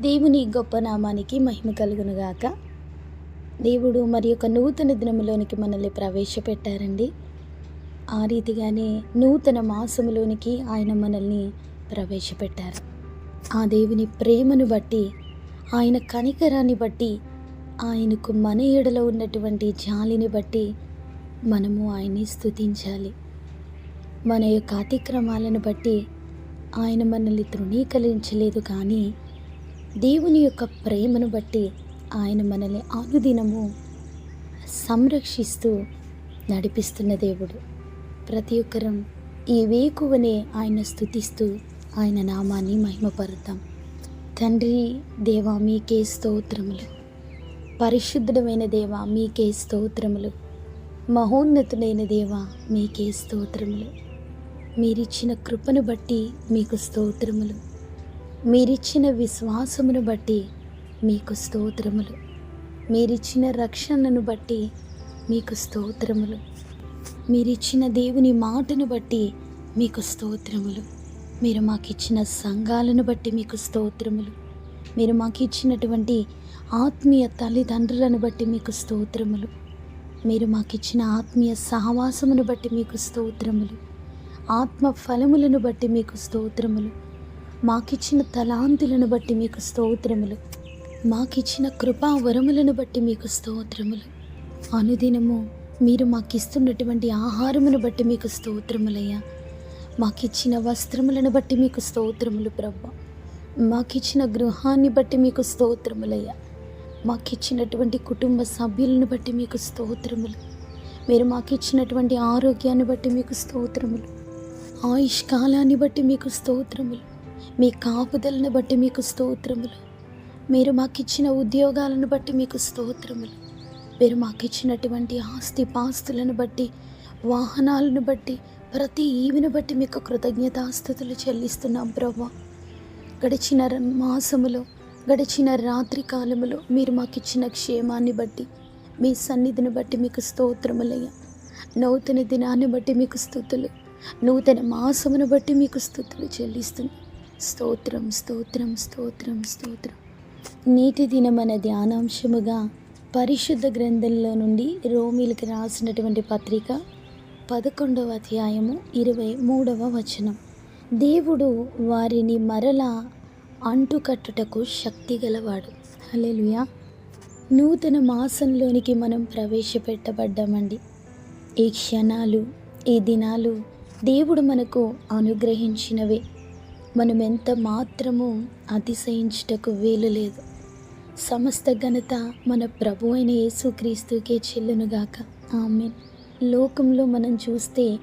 దేవుని గొప్ప నామానికి మహిమ కలుగునుగాక. దేవుడు మరి యొక్క నూతన దినములోనికి మనల్ని ప్రవేశపెట్టారండి. ఆ రీతిగానే నూతన మాసములోనికి ఆయన మనల్ని ప్రవేశపెట్టారు. ఆ దేవుని ప్రేమను బట్టి ఆయన కనికరాన్ని బట్టి ఆయనకు మన ఎడలో ఉన్నటువంటి జాలిని బట్టి మనము ఆయన్ని స్థుతించాలి మన యొక్క అతిక్రమాలను బట్టి ఆయన మనల్ని తృణీకరించలేదు కానీ దేవుని యొక్క ప్రేమను బట్టి ఆయన మనల్ని అనుదినము సంరక్షిస్తూ నడిపిస్తున్న దేవుడు. ప్రతి ఒక్కరం ఈ వేకువనే ఆయన స్థుతిస్తూ ఆయన నామాన్ని మహిమపరుతాం. తండ్రి దేవా మీకే స్తోత్రములు. పరిశుద్ధమైన దేవా మీకే స్తోత్రములు. మహోన్నతుడైన దేవా మీకే స్తోత్రములు. మీరిచ్చిన కృపను బట్టి మీకు స్తోత్రములు. మీరిచ్చిన విశ్వాసమును బట్టి మీకు స్తోత్రములు. మీరిచ్చిన రక్షణను బట్టి మీకు స్తోత్రములు. మీరిచ్చిన దేవుని మాటను బట్టి మీకు స్తోత్రములు. మీరు మాకు ఇచ్చిన సంఘాలను బట్టి మీకు స్తోత్రములు. మీరు మాకు ఇచ్చినటువంటి ఆత్మీయ తల్లిదండ్రులను బట్టి మీకు స్తోత్రములు. మీరు మాకు ఇచ్చిన ఆత్మీయ సహవాసమును బట్టి మీకు స్తోత్రములు. ఆత్మ ఫలములను బట్టి మీకు స్తోత్రములు. మాకిచ్చిన తలాంతులను బట్టి మీకు స్తోత్రములు. మాకిచ్చిన కృపా వరములను బట్టి మీకు స్తోత్రములు. అనుదినము మీరు మాకిస్తున్నటువంటి ఆహారమును బట్టి మీకు స్తోత్రములయ్యా. మాకిచ్చిన వస్త్రములను బట్టి మీకు స్తోత్రములు ప్రభా. మాకిచ్చిన గృహాన్ని బట్టి మీకు స్తోత్రములయ్యా. మాకిచ్చినటువంటి కుటుంబ సభ్యులను బట్టి మీకు స్తోత్రములు. మీరు మాకిచ్చినటువంటి ఆరోగ్యాన్ని బట్టి మీకు స్తోత్రములు. ఆయుష్కాలాన్ని బట్టి మీకు స్తోత్రములు. మీ కాపుదలను బట్టి మీకు స్తోత్రములు. మీరు మాకిచ్చిన ఉద్యోగాలను బట్టి మీకు స్తోత్రములు. మీరు మాకిచ్చినటువంటి ఆస్తి పాస్తులను బట్టి వాహనాలను బట్టి ప్రతి ఈవిని బట్టి మీకు కృతజ్ఞతాస్థుతులు చెల్లిస్తున్నాం ప్రభా. గడిచిన మాసములో గడిచిన రాత్రి కాలములో మీరు మాకిచ్చిన క్షేమాన్ని బట్టి మీ సన్నిధిని బట్టి మీకు స్తోత్రములయ్యా. నూతన దినాన్ని బట్టి మీకు స్థుతులు. నూతన మాసమును బట్టి మీకు స్థుతులు చెల్లిస్తుంది స్తోత్రం స్తోత్రం స్తోత్రం స్తోత్రం. నీటి దినమన ధ్యానాంశముగా పరిశుద్ధ గ్రంథంలో నుండి రోమిలకు రాసినటువంటి పత్రిక పదకొండవ అధ్యాయము ఇరవై మూడవ వచనం. దేవుడు వారిని మరలా అంటుకట్టుటకు శక్తి గలవాడు. హల్లెలూయా. నూతన మాసంలోనికి మనం ప్రవేశపెట్టబడ్డామండి. ఈ క్షణాలు ఈ దినాలు దేవుడు మనకు అనుగ్రహించినవే. మనం ఎంత మాత్రము అతిశయించుటకు వీలు లేదు సమస్త ఘనత మన ప్రభు అయిన యేసుక్రీస్తుకే చెల్లునుగాక. ఆమె లోకంలో మనం చూస్తే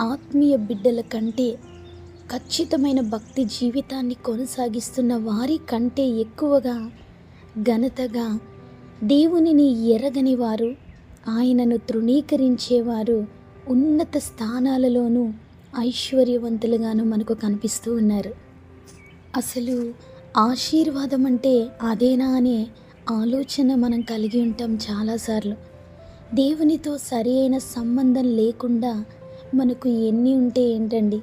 ఆత్మీయ బిడ్డల కంటే ఖచ్చితమైన భక్తి జీవితాన్ని కొనసాగిస్తున్న వారి కంటే ఎక్కువగా ఘనతగా దేవునిని ఎరగని వారు ఆయనను తృణీకరించేవారు ఉన్నత స్థానాలలోనూ ఐశ్వర్యవంతులుగాను మనకు కనిపిస్తూ ఉన్నారు. అసలు ఆశీర్వాదం అంటే అదేనా అనే ఆలోచన మనం కలిగి ఉంటాం చాలాసార్లు. దేవునితో సరి అయిన సంబంధం లేకుండా మనకు ఎన్ని ఉంటే ఏంటండి?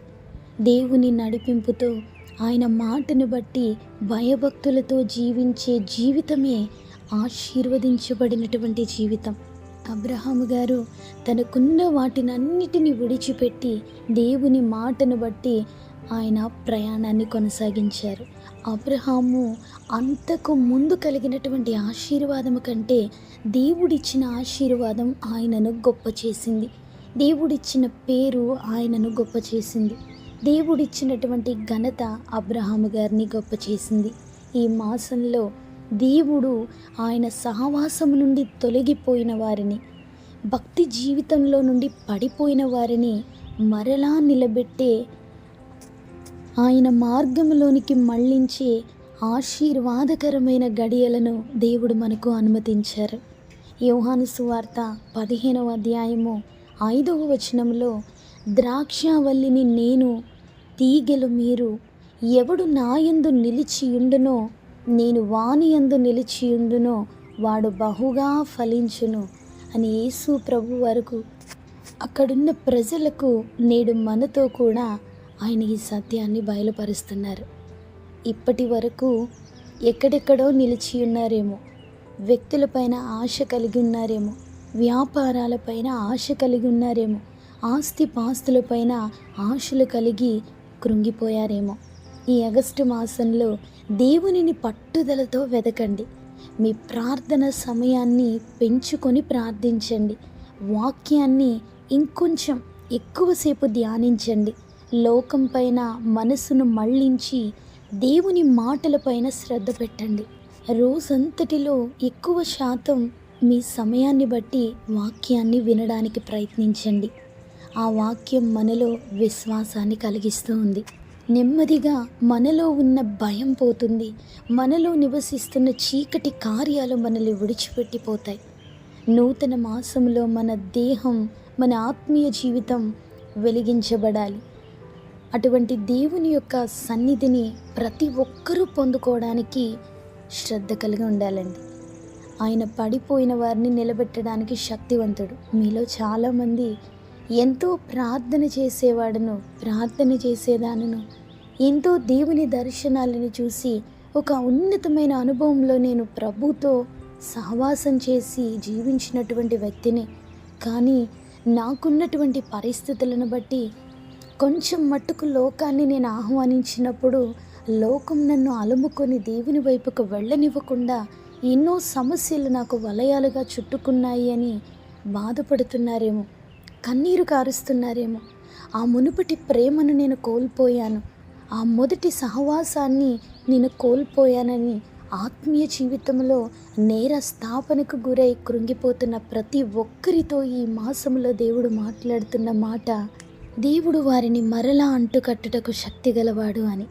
దేవుని నడిపింపుతో ఆయన మాటను బట్టి భయభక్తులతో జీవించే జీవితమే ఆశీర్వదించబడినటువంటి జీవితం. అబ్రహాము గారు తనకున్న వాటినన్నిటిని విడిచిపెట్టి దేవుని మాటను బట్టి ఆయన ప్రయాణాన్ని కొనసాగించారు. అబ్రహాము అంతకు ముందు కలిగినటువంటి ఆశీర్వాదం కంటే దేవుడిచ్చిన ఆశీర్వాదం ఆయనను గొప్ప చేసింది. దేవుడిచ్చిన పేరు ఆయనను గొప్ప చేసింది. దేవుడిచ్చినటువంటి ఘనత అబ్రహాము గారిని గొప్ప చేసింది. ఈ మాసంలో దేవుడు ఆయన సహవాసం నుండి తొలగిపోయిన వారిని భక్తి జీవితంలో నుండి పడిపోయిన వారిని మరలా నిలబెట్టే ఆయన మార్గంలోనికి మళ్ళించే ఆశీర్వాదకరమైన గడియలను దేవుడు మనకు అనుమతించారు. యోహాను సువార్త పదిహేనవ అధ్యాయము ఐదవ వచనంలో ద్రాక్షావల్లిని నేను తీగెలు మీరు ఎవడు నాయందు నిలిచియుండునో నేను వాని యందు నిలిచియుండునో వాడు బహుగా ఫలించును అని యేసు ప్రభు వరకు. అక్కడున్న ప్రజలకు నేడు మనతో కూడా ఆయన ఈ సత్యాన్ని బయలుపరుస్తున్నారు. ఇప్పటి వరకు ఎక్కడెక్కడో నిలిచి ఉన్నారేమో వ్యక్తులపైన ఆశ కలిగి ఉన్నారేమో వ్యాపారాలపైన ఆశ కలిగి ఉన్నారేమో ఆస్తి పాస్తులపైన ఆశలు కలిగి కృంగిపోయారేమో. ఈ ఆగస్టు మాసంలో దేవునిని పట్టుదలతో వెతకండి మీ ప్రార్థన సమయాన్ని పెంచుకొని ప్రార్థించండి. వాక్యాన్ని ఇంకొంచెం ఎక్కువసేపు ధ్యానించండి. లోకం పైన మనసును మళ్ళించి దేవుని మాటలపైన శ్రద్ధ పెట్టండి. రోజంతటిలో ఎక్కువ శాతం మీ సమయాన్ని బట్టి వాక్యాన్ని వినడానికి ప్రయత్నించండి. ఆ వాక్యం మనలో విశ్వాసాన్ని కలిగిస్తూ ఉంది. నెమ్మదిగా మనలో ఉన్న భయం పోతుంది. మనలో నివసిస్తున్న చీకటి కార్యాలు మనల్ని విడిచిపెట్టిపోతాయి. నూతన మాసంలో మన దేహం మన ఆత్మీయ జీవితం వెలిగించబడాలి. అటువంటి దేవుని యొక్క సన్నిధిని ప్రతి ఒక్కరూ పొందుకోవడానికి శ్రద్ధ కలిగి ఉండాలండి. ఆయన పడిపోయిన వారిని నిలబెట్టడానికి శక్తివంతుడు. మీలో చాలామంది ఎంతో ప్రార్థన చేసేవాడును ప్రార్థన చేసేదానను. ఎంతో దేవుని దర్శనాలను చూసి ఒక ఉన్నతమైన అనుభవంలో నేను ప్రభుతో సహవాసం చేసి జీవించినటువంటి వ్యక్తిని. కానీ నాకున్నటువంటి పరిస్థితులను బట్టి కొంచెం మట్టుకు లోకాన్ని నేను ఆహ్వానించినప్పుడు లోకం నన్ను అలుముకొని దేవుని వైపుకు వెళ్ళనివ్వకుండా ఎన్నో సమస్యలు నాకు వలయాలుగా చుట్టుకున్నాయి అని బాధపడుతున్నారేమో. కన్నీరు కారుస్తున్నారేమో. ఆ మునుపటి ప్రేమను నేను కోల్పోయాను. ఆ మొదటి సహవాసాన్ని నేను కోల్పోయానని ఆత్మీయ జీవితంలో నేర స్థాపనకు గురై కృంగిపోతున్న ప్రతి ఒక్కరితో ఈ మాసంలో దేవుడు మాట్లాడుతున్న మాట దేవుడు వారిని మరలా అంటుకట్టుటకు శక్తి గలవాడు అని.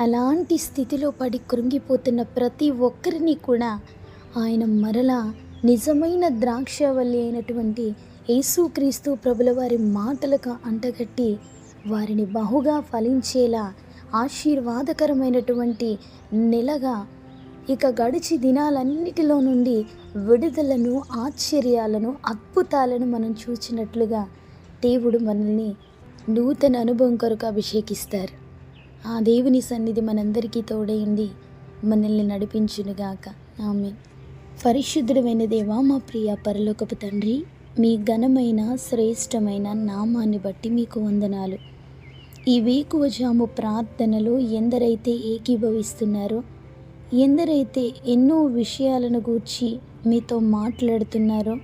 అలాంటి స్థితిలో పడి కృంగిపోతున్న ప్రతి ఒక్కరిని కూడా ఆయన మరలా నిజమైన ద్రాక్షవల్లి అయినటువంటి యేసుక్రీస్తు ప్రభుల వారి మాటలకు అంటగట్టి వారిని బహుగా ఫలించేలా ఆశీర్వాదకరమైనటువంటి నెలగా ఇక గడిచి దినాలన్నిటిలో నుండి విడుదలను ఆశ్చర్యాలను అద్భుతాలను మనం చూచినట్లుగా దేవుడు మనల్ని నూతన అనుభవం కొరకు అభిషేకిస్తారు. ఆ దేవుని సన్నిధి మనందరికీ తోడైంది మనల్ని నడిపించునుగాక. ఆమె పరిశుద్ధుడమైన దేవా మా ప్రియ పరలోకపు తండ్రి మీ ఘనమైన శ్రేష్టమైన నామాన్ని బట్టి మీకు వందనాలు. ఈ వేకువజాము ప్రార్థనలో ఎందరైతే ఏకీభవిస్తున్నారో ఎందరైతే ఎన్నో విషయాలను గూర్చి మీతో మాట్లాడుతున్నారో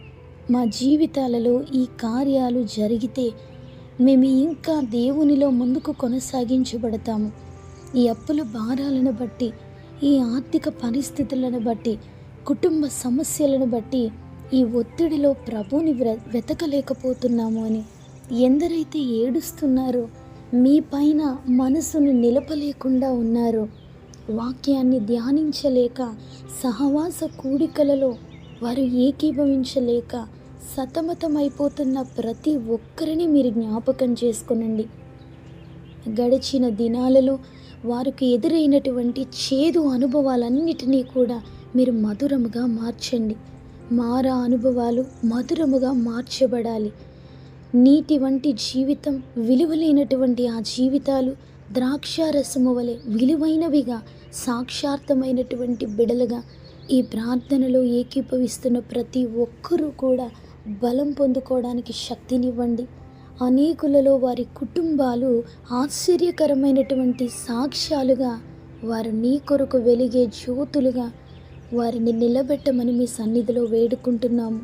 మా జీవితాలలో ఈ కార్యాలు జరిగితే మేము ఇంకా దేవునిలో ముందుకు కొనసాగించబడతాము. ఈ అప్పుల భారాలను బట్టి ఈ ఆర్థిక పరిస్థితులను బట్టి కుటుంబ సమస్యలను బట్టి ఈ ఒత్తిడిలో ప్రభుని వెతకలేకపోతున్నాము అని ఎందరైతే ఏడుస్తున్నారో మీ పైన మనసును నిలపలేకుండా ఉన్నారో. వాక్యాన్ని ధ్యానించలేక సహవాస కూడికలలో వారు ఏకీభవించలేక సతమతమైపోతున్న ప్రతి ఒక్కరిని మీరు జ్ఞాపకం చేసుకునండి. గడిచిన దినాలలో వారికి ఎదురైనటువంటి చేదు అనుభవాలన్నిటినీ కూడా మీరు మధురముగా మార్చండి. మారా అనుభవాలు మధురముగా మార్చబడాలి. నీటి వంటి జీవితం విలువలేనటువంటి ఆ జీవితాలు ద్రాక్షారసము వలె విలువైనవిగా సాక్షార్థమైనటువంటి బిడలుగా ఈ ప్రార్థనలో ఏకీభవిస్తున్న ప్రతి ఒక్కరూ కూడా బలం పొందుకోవడానికి శక్తినివ్వండి. అనేకులలో వారి కుటుంబాలు ఆశ్చర్యకరమైనటువంటి సాక్ష్యాలుగా వారు నీ కొరకు వెలిగే జ్యోతులుగా వారిని నిలబెట్టమని మీ సన్నిధిలో వేడుకుంటున్నాము.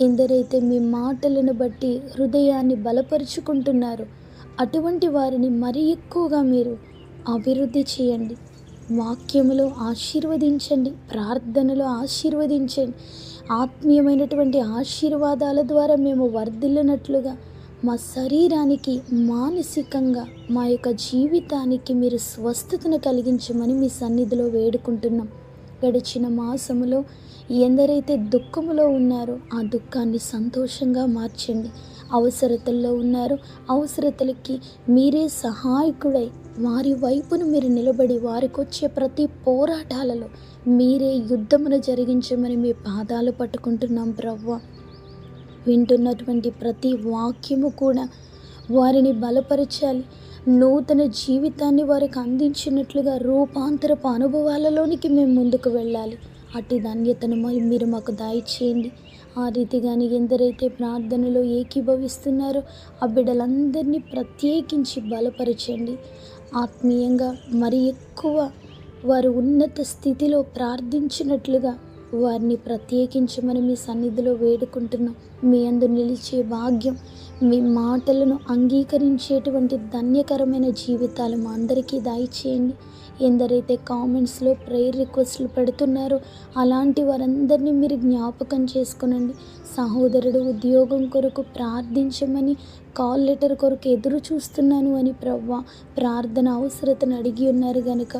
ఎందరైతే మీ మాటలను బట్టి హృదయాన్ని బలపరుచుకుంటున్నారో అటువంటి వారిని మరీ ఎక్కువగా మీరు అభివృద్ధి చేయండి. వాక్యములో ఆశీర్వదించండి ప్రార్థనలో ఆశీర్వదించండి. ఆత్మీయమైనటువంటి ఆశీర్వాదాల ద్వారా మేము వర్ధిల్లినట్లుగా మా శరీరానికి మానసికంగా మా యొక్క జీవితానికి మీరు స్వస్థతను కలిగించమని మీ సన్నిధిలో వేడుకుంటున్నాం. గడిచిన మాసములో ఎందరైతే దుఃఖములో ఉన్నారో ఆ దుఃఖాన్ని సంతోషంగా మార్చండి. అవసరతల్లో ఉన్నారు. అవసరతలకి మీరే సహాయకుడై వారి వైపును మీరు నిలబడి వారికి వచ్చే ప్రతి పోరాటాలలో మీరే యుద్ధమును జరిగించమని మీ పాదాలు పట్టుకుంటున్నాం ప్రవ్వ. వింటున్నటువంటి ప్రతి వాక్యము కూడా వారిని బలపరచాలి. నూతన జీవితాన్ని వారికి అందించినట్లుగా రూపాంతరపు అనుభవాలలోనికి మేము ముందుకు వెళ్ళాలి. అట్టి ధన్యతను మీరు మాకు దయచేయండి. ఆ రీతిగాని ఎందరైతే ప్రార్థనలో ఏకీభవిస్తున్నారో ఆ బిడ్డలందరినీ ప్రత్యేకించి బలపరచండి. ఆత్మీయంగా మరి ఎక్కువ వారు ఉన్నత స్థితిలో ప్రార్థించినట్లుగా వారిని ప్రత్యేకించమని మీ సన్నిధిలో వేడుకుంటున్నాం మీ అందు నిలిచే భాగ్యం మీ మాటలను అంగీకరించేటువంటి ధన్యకరమైన జీవితాలు మా అందరికీ దయచేయండి. ఎందరైతే కామెంట్స్లో ప్రేయర్ రిక్వెస్ట్లు పెడుతున్నారో అలాంటి వారందరినీ మీరు జ్ఞాపకం చేసుకునండి. సహోదరుడు ఉద్యోగం కొరకు ప్రార్థించమని కాల్ లెటర్ కొరకు ఎదురు చూస్తున్నాను అని ప్రవ్వ ప్రార్థన అవసరతను అడిగి ఉన్నారు కనుక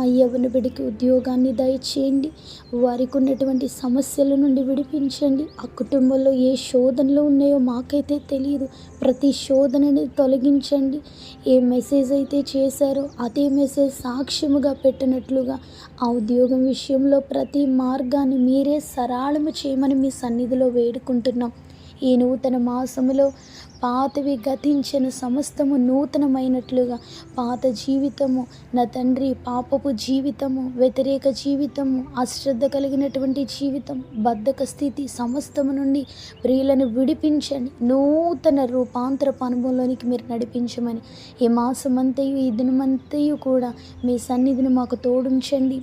ఆ యవన బిడికి ఉద్యోగాన్ని దయచేయండి. వారికి ఉన్నటువంటి సమస్యల నుండి విడిపించండి. ఆ కుటుంబంలో ఏ శోధనలు ఉన్నాయో మాకైతే తెలియదు ప్రతి శోధనని తొలగించండి. ఏ మెసేజ్ అయితే చేశారో అదే మెసేజ్ సాక్ష్యముగా పెట్టినట్లుగా ఆ ఉద్యోగం విషయంలో ప్రతి మార్గాన్ని మీరే సరళము చేయమని మీ సన్నిధిలో వేడుకుంటున్నాం. ఈ నూతన మాసములో పాతవి గతించిన సమస్తము నూతనమైనట్లుగా పాత జీవితము నా తండ్రి పాపపు జీవితము వ్యతిరేక జీవితము అశ్రద్ధ కలిగినటువంటి జీవితం బద్ధక స్థితి సమస్తము నుండి ప్రియులను విడిపించండి. నూతన రూపాంతరపు అనుభవంలోనికి మీరు నడిపించమని ఈ మాసమంతయు ఈ దినమంతయు కూడా మీ సన్నిధిని మాకు తోడుంచండి.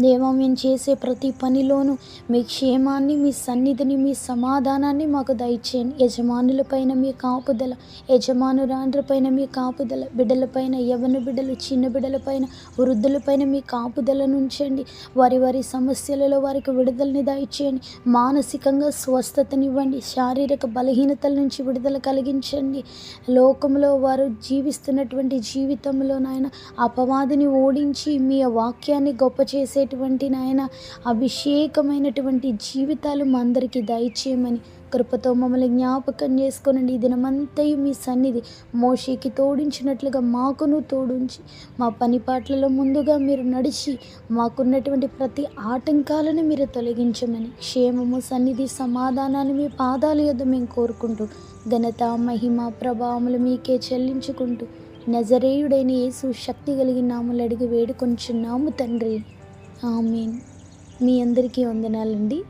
దేవా మేము చేసే ప్రతి పనిలోనూ మీ క్షేమాన్ని మీ సన్నిధిని మీ సమాధానాన్ని మాకు దయచేయండి. యజమానులపైన మీ కాపుదల యజమానురాండ్రపైన మీ కాపుదల బిడ్డలపైన యవన బిడ్డలు చిన్న బిడ్డలపైన వృద్ధులపైన మీ కాపుదలను ఉంచండి వారి వారి సమస్యలలో వారికి విడుదలని దయచేయండి. మానసికంగా స్వస్థతనివ్వండి. శారీరక బలహీనతల నుంచి విడుదల కలిగించండి. లోకంలో వారు జీవిస్తున్నటువంటి జీవితంలో నాయన అపవాదిని ఓడించి మీ వాక్యాన్ని గొప్ప కలిగేటువంటి నాయన అభిషేకమైనటువంటి జీవితాలు మా అందరికీ దయచేయమని కృపతో మమ్మల్ని జ్ఞాపకం చేసుకోనండి. ఈ దినమంతయు మీ సన్నిధి మోషేకి తోడించినట్లుగా మాకును తోడుంచి మా పని పాటలలో ముందుగా మీరు నడిచి మాకున్నటువంటి ప్రతి ఆటంకాలను మీరు తొలగించమని క్షేమము సన్నిధి సమాధానాన్ని మీ పాదాల యొద్ద మేము కోరుకుంటూ ఘనత మహిమ ప్రభావములు మీకే చెల్లించుకుంటూ నజరేయుడైన యేసు శక్తి కలిగిన నాములు అడిగి వేడుకొంచున్నాము తండ్రి. ఆమెన్. మీ అందరికీ వందనాలండి.